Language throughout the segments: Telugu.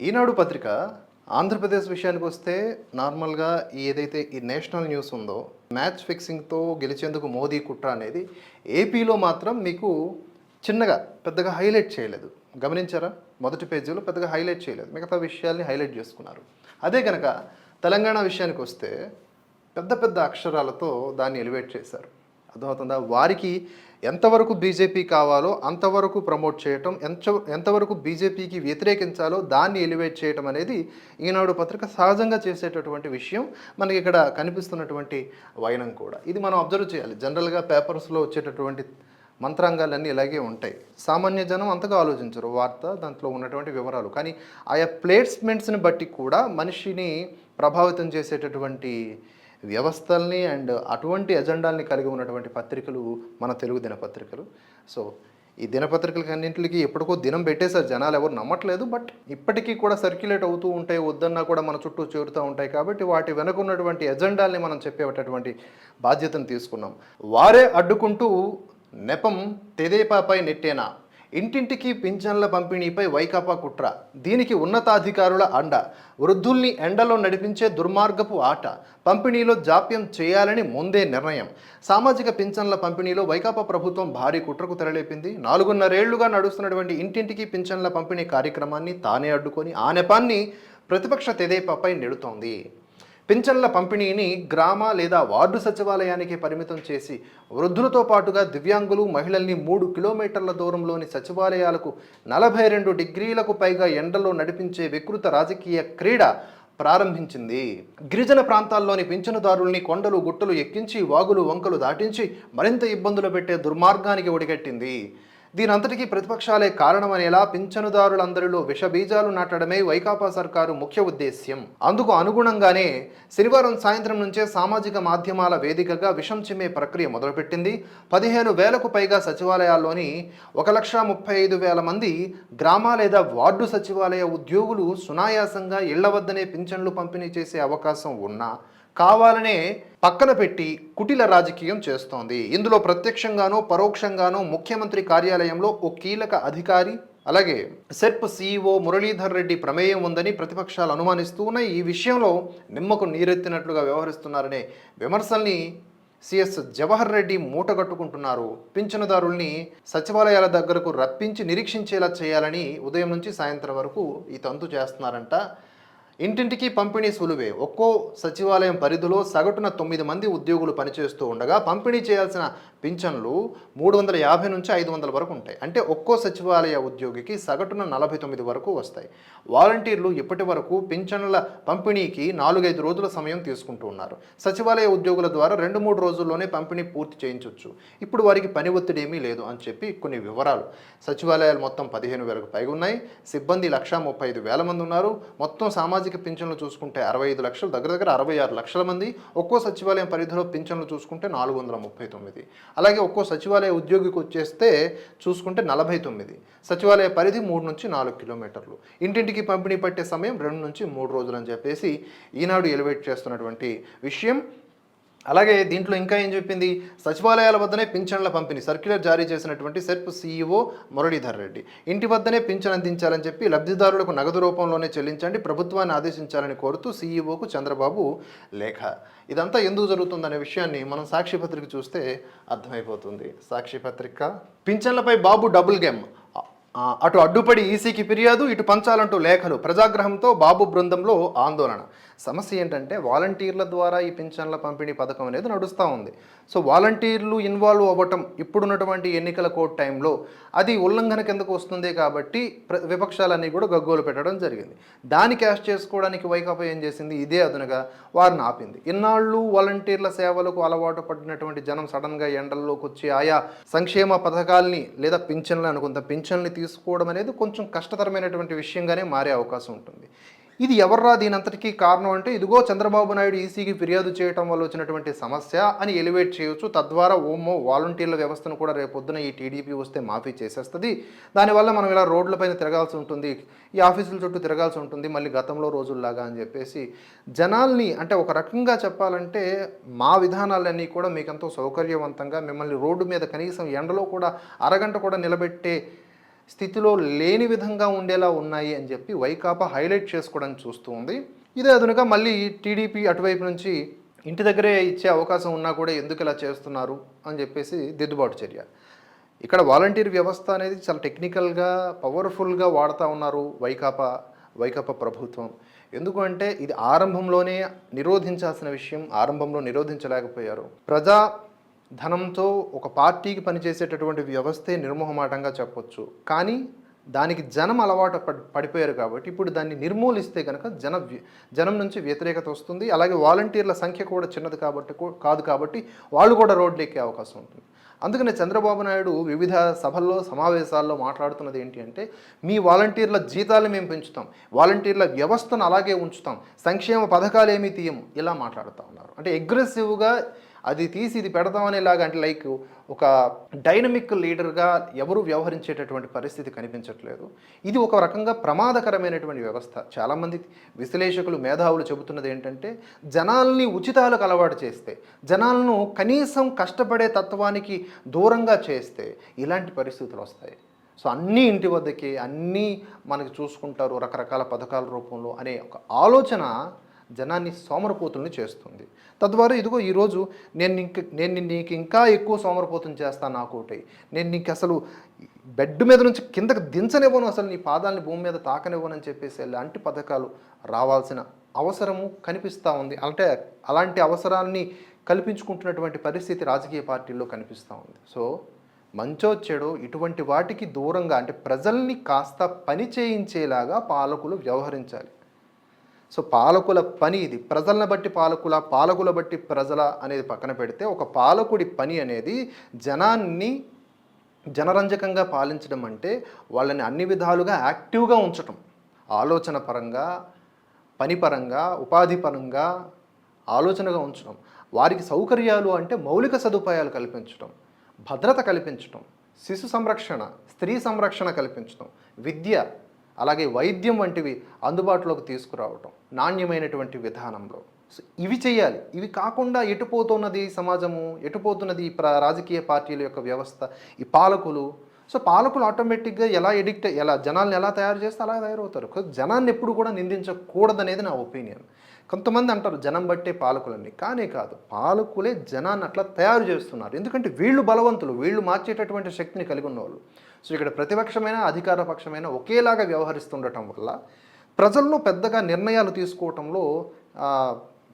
ఈనాడు పత్రిక ఆంధ్రప్రదేశ్ విషయానికి వస్తే నార్మల్గా ఏదైతే ఈ నేషనల్ న్యూస్ ఉందో మ్యాచ్ ఫిక్సింగ్తో గెలిచేందుకు మోదీ కుట్ర అనేది ఏపీలో మాత్రం మీకు చిన్నగా పెద్దగా హైలైట్ చేయలేదు. గమనించారా? మొదటి పేజీలో పెద్దగా హైలైట్ చేయలేదు. మిగతా విషయాల్ని హైలైట్ చేసుకున్నారు. అదే కనుక తెలంగాణ విషయానికి వస్తే పెద్ద పెద్ద అక్షరాలతో దాన్ని ఎలివేట్ చేశారు. అర్థమవుతుందా? వారికి ఎంతవరకు బీజేపీ కావాలో అంతవరకు ప్రమోట్ చేయటం ఎంత ఎంతవరకు బీజేపీకి వ్యతిరేకించాలో దాన్ని ఎలివేట్ చేయటం అనేది ఈనాడు పత్రిక సహజంగా చేసేటటువంటి విషయం. మనకి ఇక్కడ కనిపిస్తున్నటువంటి వైనం కూడా. ఇది మనం అబ్జర్వ్ చేయాలి. జనరల్గా పేపర్స్లో వచ్చేటటువంటి మంత్రాంగాలన్నీ ఇలాగే ఉంటాయి. సామాన్య జనం అంతగా ఆలోచించరు. వార్త దాంట్లో ఉన్నటువంటి వివరాలు. కానీ ఆయా ప్లేస్మెంట్స్ని బట్టి కూడా మనిషిని ప్రభావితం చేసేటటువంటి వ్యవస్థల్ని అండ్ అటువంటి ఎజెండాల్ని కలిగి ఉన్నటువంటి పత్రికలు మన తెలుగు దినపత్రికలు. సో ఈ దినపత్రికలకి అన్నింటికి ఎప్పటికో దినం పెట్టేశారు. జనాలు ఎవరు నమ్మట్లేదు. బట్ ఇప్పటికీ కూడా సర్క్యులేట్ అవుతూ ఉంటాయి వద్దన్నా కూడా మన చుట్టూ చేరుతూ ఉంటాయి కాబట్టి వాటి వెనక ఉన్నటువంటి ఎజెండాల్ని మనం చెప్పేటటువంటి బాధ్యతను తీసుకున్నాం. వారే అడ్డుకుంటూ నెపం తెదేపాపై నెట్టేనా? ఇంటింటికి పింఛన్ల పంపిణీపై వైకాపా కుట్ర. దీనికి ఉన్నతాధికారుల అండ. వృద్ధుల్ని ఎండలో నడిపించే దుర్మార్గపు ఆట. పంపిణీలో జాప్యం చేయాలని ముందే నిర్ణయం. సామాజిక పింఛన్ల పంపిణీలో వైకాపా ప్రభుత్వం భారీ కుట్రకు తెరలేపింది. నాలుగున్నరేళ్ళుగా నడుస్తున్నటువంటి ఇంటింటికి పింఛన్ల పంపిణీ కార్యక్రమాన్ని తానే అడ్డుకొని ఆ నెపాన్ని ప్రతిపక్ష తెదేపాపై నెడుతోంది. పింఛన్ల పంపిణీని గ్రామ లేదా వార్డు సచివాలయానికి పరిమితం చేసి వృద్ధులతో పాటుగా దివ్యాంగులు మహిళల్ని మూడు కిలోమీటర్ల దూరంలోని సచివాలయాలకు నలభై రెండు డిగ్రీలకు పైగా ఎండలో నడిపించే వికృత రాజకీయ క్రీడ ప్రారంభించింది. గిరిజన ప్రాంతాల్లోని పింఛనుదారుల్ని కొండలు గుట్టలు ఎక్కించి వాగులు వంకలు దాటించి మరింత ఇబ్బందులు పెట్టే దుర్మార్గానికి ఒడిగట్టింది. దీనంతటికీ ప్రతిపక్షాలే కారణమనేలా పింఛనుదారులందరిలో విషబీజాలు నాటడమే వైకాపా సర్కారు ముఖ్య ఉద్దేశ్యం. అందుకు అనుగుణంగానే శనివారం సాయంత్రం నుంచే సామాజిక మాధ్యమాల వేదికగా విషం చిమ్మే ప్రక్రియ మొదలుపెట్టింది. పదిహేను వేలకు పైగా సచివాలయాల్లోని ఒక లక్ష ముప్పై ఐదు వేల మంది గ్రామ లేదా వార్డు సచివాలయ ఉద్యోగులు సునాయాసంగా ఇళ్ళ వద్దనే పింఛన్లు పంపిణీ చేసే అవకాశం ఉన్నా కావాలనే పక్కన పెట్టి కుటిల రాజకీయం చేస్తోంది. ఇందులో ప్రత్యక్షంగానో పరోక్షంగానో ముఖ్యమంత్రి కార్యాలయంలో ఓ కీలక అధికారి అలాగే సెర్ప్ సీఈఓ మురళీధర్ రెడ్డి ప్రమేయం ఉందని ప్రతిపక్షాలు అనుమానిస్తూ ఉన్నాయి. ఈ విషయంలో నిమ్మకు నీరెత్తినట్లుగా వ్యవహరిస్తున్నారనే విమర్శల్ని సిఎస్ జవహర్ రెడ్డి మూటగట్టుకుంటున్నారు. పింఛనుదారుల్ని సచివాలయాల దగ్గరకు రప్పించి నిరీక్షించేలా చేయాలని ఉదయం నుంచి సాయంత్రం వరకు ఈ తంతు చేస్తున్నారంట ఇంటింటికి పంపిణీ సులువే. ఒక్కో సచివాలయం పరిధిలో సగటున తొమ్మిది మంది ఉద్యోగులు పనిచేస్తూ ఉండగా పంపిణీ చేయాల్సిన పింఛన్లు మూడు వందల యాభై నుంచి ఐదు వందల వరకు ఉంటాయి. అంటే ఒక్కో సచివాలయ ఉద్యోగికి సగటున నలభై తొమ్మిది వరకు వస్తాయి. వాలంటీర్లు ఇప్పటి వరకు పింఛన్ల పంపిణీకి నాలుగైదు రోజుల సమయం తీసుకుంటూ ఉన్నారు. సచివాలయ ఉద్యోగుల ద్వారా రెండు మూడు రోజుల్లోనే పంపిణీ పూర్తి చేయించవచ్చు ఇప్పుడు వారికి పని ఒత్తిడి ఏమీ లేదు అని చెప్పి కొన్ని వివరాలు. సచివాలయాలు మొత్తం పదిహేను వేలకు పైగా ఉన్నాయి. సిబ్బంది లక్షా ముప్పై ఐదు వేల మంది ఉన్నారు. మొత్తం సామాజిక పింఛన్లు చూసుకుంటే అరవై ఐదు లక్షలు దగ్గర దగ్గర అరవై ఆరు లక్షల మంది. ఒక్కో సచివాలయం పరిధిలో పింఛన్లు చూసుకుంటే నాలుగు వందల ముప్పై తొమ్మిది. అలాగే ఒక్కో సచివాలయ ఉద్యోగికి వచ్చేస్తే చూసుకుంటే నలభై తొమ్మిది. సచివాలయ పరిధి మూడు నుంచి నాలుగు కిలోమీటర్లు. ఇంటింటికి పంపిణీ పట్టే సమయం రెండు నుంచి మూడు రోజులు అని చెప్పేసి ఈనాడు ఎలివేట్ చేస్తున్నటువంటి విషయం. అలాగే దీంట్లో ఇంకా ఏం చెప్పింది? సచివాలయాల వద్దనే పింఛన్ల పంపిణీ సర్క్యులర్ జారీ చేసినటువంటి సెర్ప్ సీఈఓ మురళీధర్ రెడ్డి. ఇంటి వద్దనే పింఛన్ అందించాలని చెప్పి లబ్ధిదారులకు నగదు రూపంలోనే చెల్లించండి ప్రభుత్వాన్ని ఆదేశించాలని కోరుతూ సీఈఓకు చంద్రబాబు లేఖ. ఇదంతా ఎందుకు జరుగుతుందనే విషయాన్ని మనం సాక్షి పత్రిక చూస్తే అర్థమైపోతుంది. సాక్షి పత్రిక పింఛన్లపై బాబు డబుల్ గేమ్. అటు అడ్డుపడి ఈసీకి ఫిర్యాదు ఇటు పంచాలంటూ లేఖలు. ప్రజాగ్రహంతో బాబు బృందంలో ఆందోళన. సమస్య ఏంటంటే వాలంటీర్ల ద్వారా ఈ పింఛన్ల పంపిణీ పథకం అనేది నడుస్తూ ఉంది. సో వాలంటీర్లు ఇన్వాల్వ్ అవ్వటం ఇప్పుడున్నటువంటి ఎన్నికల కోడ్ టైంలో అది ఉల్లంఘన కిందకు వస్తుంది కాబట్టి ప్ర- విపక్షాలన్నీ కూడా గగ్గోలు పెట్టడం జరిగింది. దాన్ని క్యాష్ చేసుకోవడానికి వైకాపా ఏం చేసింది? ఇదే అదునుగా వారిని ఆపింది. ఇన్నాళ్ళు వాలంటీర్ల సేవలకు అలవాటు పడినటువంటి జనం సడన్గా ఎండల్లోకి వచ్చి ఆయా సంక్షేమ పథకాల్ని లేదా పింఛన్లు అనుకుందాం పింఛన్లు తీసుకోవడం అనేది కొంచెం కష్టతరమైనటువంటి విషయంగానే మారే అవకాశం ఉంటుంది. ఇది ఎవర్రా దీనంతటికీ కారణం అంటే ఇదిగో చంద్రబాబు నాయుడు ఈసీకి ఫిర్యాదు చేయటం వల్ల వచ్చినటువంటి సమస్య అని ఎలివేట్ చేయొచ్చు. తద్వారా ఓమో వాలంటీర్ల వ్యవస్థను కూడా రేపొద్దున ఈ టీడీపీ వస్తే మాఫీ చేసేస్తుంది. దానివల్ల మనం ఇలా రోడ్లపైన తిరగాల్సి ఉంటుంది ఈ ఆఫీసుల చుట్టూ తిరగాల్సి ఉంటుంది మళ్ళీ గతంలో రోజుల్లాగా అని చెప్పేసి జనాల్ని అంటే ఒక రకంగా చెప్పాలంటే మా విధానాలన్నీ కూడా మీకు ఎంతో సౌకర్యవంతంగా మిమ్మల్ని రోడ్డు మీద కనీసం ఎండలో కూడా అరగంట కూడా నిలబెట్టే స్థితిలో లేని విధంగా ఉండేలా ఉన్నాయి అని చెప్పి వైకాపా హైలైట్ చేసుకోవడానికి చూస్తూ ఉంది. ఇదే అదునుగా మళ్ళీ టీడీపీ అటువైపు నుంచి ఇంటి దగ్గరే ఇచ్చే అవకాశం ఉన్నా కూడా ఎందుకు ఇలా చేస్తున్నారు అని చెప్పేసి దిద్దుబాటు చర్య. ఇక్కడ వాలంటీర్ వ్యవస్థ అనేది చాలా టెక్నికల్గా పవర్ఫుల్గా వాడుతూ ఉన్నారు వైకాపా వైకాపా ప్రభుత్వం. ఎందుకంటే ఇది ఆరంభంలోనే నిరోధించాల్సిన విషయం ఆరంభంలో నిరోధించలేకపోయారు. ప్రజా ధనంతో ఒక పార్టీకి పనిచేసేటటువంటి వ్యవస్థే నిర్మోహమాటంగా చెప్పొచ్చు. కానీ దానికి జనం అలవాటు పడి పడిపోయారు కాబట్టి ఇప్పుడు దాన్ని నిర్మూలిస్తే కనుక జన వ్య- జనం నుంచి వ్యతిరేకత వస్తుంది. అలాగే వాలంటీర్ల సంఖ్య కూడా చిన్నది కాబట్టి కాదు కాబట్టి వాళ్ళు కూడా రోడ్లు ఎక్కే అవకాశం ఉంటుంది. అందుకనే చంద్రబాబు నాయుడు వివిధ సభల్లో సమావేశాల్లో మాట్లాడుతున్నది ఏంటి అంటే మీ వాలంటీర్ల జీతాలు మేము పెంచుతాం. వాలంటీర్ల వ్యవస్థను అలాగే ఉంచుతాం. సంక్షేమ పథకాలు ఏమీ తీయము. ఇలా మాట్లాడుతూ ఉన్నారు. అంటే అగ్రెసివ్గా అది తీసి ఇది పెడతామనేలాగా అంటే లైక్ ఒక డైనమిక్ లీడర్గా ఎవరు వ్యవహరించేటటువంటి పరిస్థితి కనిపించట్లేదు. ఇది ఒక రకంగా ప్రమాదకరమైనటువంటి వ్యవస్థ. చాలామంది విశ్లేషకులు మేధావులు చెబుతున్నది ఏంటంటే జనాల్ని ఉచితాలకు అలవాటు చేస్తే జనాలను కనీసం కష్టపడే తత్వానికి దూరంగా చేస్తే ఇలాంటి పరిస్థితులు వస్తాయి. సో అన్నీ ఇంటి వద్దకి అన్నీ మనకి చూసుకుంటారు రకరకాల పథకాల రూపంలో అనే ఒక ఆలోచన జనాన్ని సోమరపోతుల్ని చేస్తుంది. తద్వారా ఇదిగో ఈరోజు నేను ఇంక నేను నీకు ఇంకా ఎక్కువ సోమరపోతుని చేస్తాను నాకు ఒకటి నేను నీకు అసలు బెడ్ మీద నుంచి కిందకు దించనివ్వను అసలు నీ పాదాలని భూమి మీద తాకనివ్వనని చెప్పేసి లాంటి పథకాలు రావాల్సిన అవసరము కనిపిస్తూ ఉంది. అంటే అలాంటి అవసరాన్ని కల్పించుకుంటున్నటువంటి పరిస్థితి రాజకీయ పార్టీల్లో కనిపిస్తూ ఉంది. సో మంచో చెడో ఇటువంటి వాటికి దూరంగా అంటే ప్రజల్ని కాస్త పని చేయించేలాగా పాలకులు వ్యవహరించాలి. సో పాలకుల పని ఇది. ప్రజలను బట్టి పాలకుల పాలకుల బట్టి ప్రజల అనేది పక్కన పెడితే ఒక పాలకుడి పని అనేది జనాన్ని జనరంజకంగా పాలించడం అంటే వాళ్ళని అన్ని విధాలుగా యాక్టివ్గా ఉంచటం. ఆలోచన పరంగా పని పరంగా ఉపాధి పరంగా ఆలోచనగా ఉంచడం వారికి సౌకర్యాలు అంటే మౌలిక సదుపాయాలు కల్పించడం భద్రత కల్పించడం శిశు సంరక్షణ స్త్రీ సంరక్షణ కల్పించడం విద్య అలాగే వైద్యం వంటివి అందుబాటులోకి తీసుకురావటం నాణ్యమైనటువంటి విధానంలో. సో ఇవి చేయాలి. ఇవి కాకుండా ఎటుపోతున్నది సమాజము? ఎటుపోతున్నది ఈ రాజకీయ పార్టీల యొక్క వ్యవస్థ? ఈ పాలకులు? సో పాలకులు ఆటోమేటిక్గా ఎలా ఎడిక్ట్ ఎలా జనాల్ని ఎలా తయారు చేస్తే అలా తయారవుతారు. జనాన్ని ఎప్పుడు కూడా నిందించకూడదనేది నా ఒపీనియన్. కొంతమంది అంటారు జనం బట్టే పాలకులని కానీ కాదు పాలకులే జనాన్ని అట్లా తయారు చేస్తున్నారు. ఎందుకంటే వీళ్ళు బలవంతులు వీళ్ళు మార్చేటటువంటి శక్తిని కలిగి ఉన్నవాళ్ళు. సో ఇక్కడ ప్రతిపక్షమైన అధికార పక్షమైన ఒకేలాగా వ్యవహరిస్తుండటం వల్ల ప్రజల్లో పెద్దగా నిర్ణయాలు తీసుకోవటంలో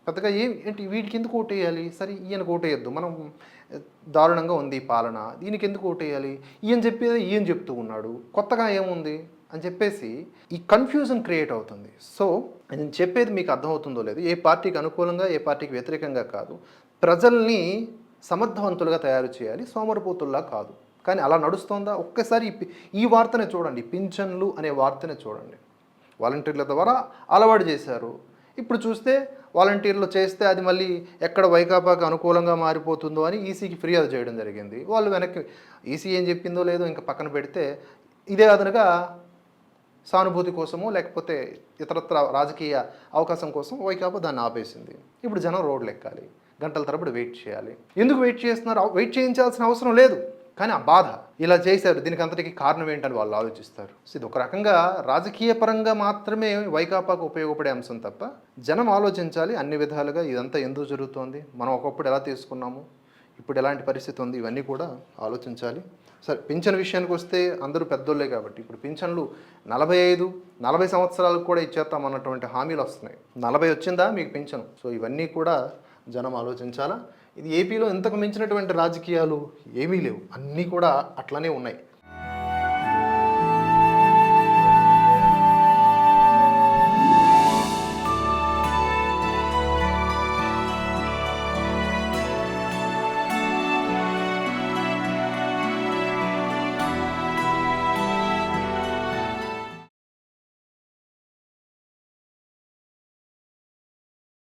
పెద్దగా ఏం ఏంటి వీడికి ఎందుకు ఓటేయాలి? సరే ఈయనకు ఓటేయద్దు. మనం దారుణంగా ఉంది పాలన. దీనికి ఎందుకు ఓటేయాలి? ఈయన చెప్పేది ఈయన చెప్తూ ఉన్నాడు. కొత్తగా ఏముంది? అని చెప్పేసి ఈ కన్ఫ్యూజన్ క్రియేట్ అవుతుంది. సో నేను చెప్పేది మీకు అర్థమవుతుందో లేదు ఏ పార్టీకి అనుకూలంగా ఏ పార్టీకి వ్యతిరేకంగా కాదు. ప్రజల్ని సమర్థవంతులుగా తయారు చేయాలి. సోమరిపోతుల్లా కాదు. కానీ అలా నడుస్తోందా? ఒక్కసారి ఈ వార్తనే చూడండి. పింఛన్లు అనే వార్తనే చూడండి. వాలంటీర్ల ద్వారా అలవాటు చేశారు. ఇప్పుడు చూస్తే వాలంటీర్లు చేస్తే అది మళ్ళీ ఎక్కడ వైకాపాకు అనుకూలంగా మారిపోతుందో అని ఈసీకి ఫిర్యాదు చేయడం జరిగింది. వాళ్ళు వెనక్కి ఈసీ ఏం చెప్పిందో లేదో ఇంకా పక్కన పెడితే ఇదే అదనగా సానుభూతి కోసమో లేకపోతే ఇతరత్ర రాజకీయ అవకాశం కోసం వైకాపా దాన్ని ఆపేసింది. ఇప్పుడు జనం రోడ్లు ఎక్కాలి గంటల తరబడి వెయిట్ చేయాలి. ఎందుకు వెయిట్ చేస్తున్నారు? వెయిట్ చేయించాల్సిన అవసరం లేదు. కానీ ఆ బాధ ఇలా చేశారు దీనికి అంతటికి కారణం ఏంటని వాళ్ళు ఆలోచిస్తారు. సో ఇది ఒక రకంగా రాజకీయ పరంగా మాత్రమే వైకాపాకు ఉపయోగపడే అంశం తప్ప జనం ఆలోచించాలి అన్ని విధాలుగా ఇదంతా ఎందుకు జరుగుతోంది మనం ఒకప్పుడు ఎలా తీసుకున్నాము ఇప్పుడు ఎలాంటి పరిస్థితి ఉంది ఇవన్నీ కూడా ఆలోచించాలి. సరే పింఛన్ విషయానికి వస్తే అందరూ పెద్దోళ్ళే కాబట్టి ఇప్పుడు పింఛన్లు నలభై ఐదు నలభై సంవత్సరాలకు కూడా ఇచ్చేస్తాం అన్నటువంటి హామీలు వస్తున్నాయి. నలభై వచ్చిందా మీకు పింఛను? సో ఇవన్నీ కూడా జనం ఆలోచించాలా? ఇది ఏపీలో ఇంతకు మించినటువంటి రాజకీయాలు ఏమీ లేవు. అన్నీ కూడా అట్లనే ఉన్నాయి.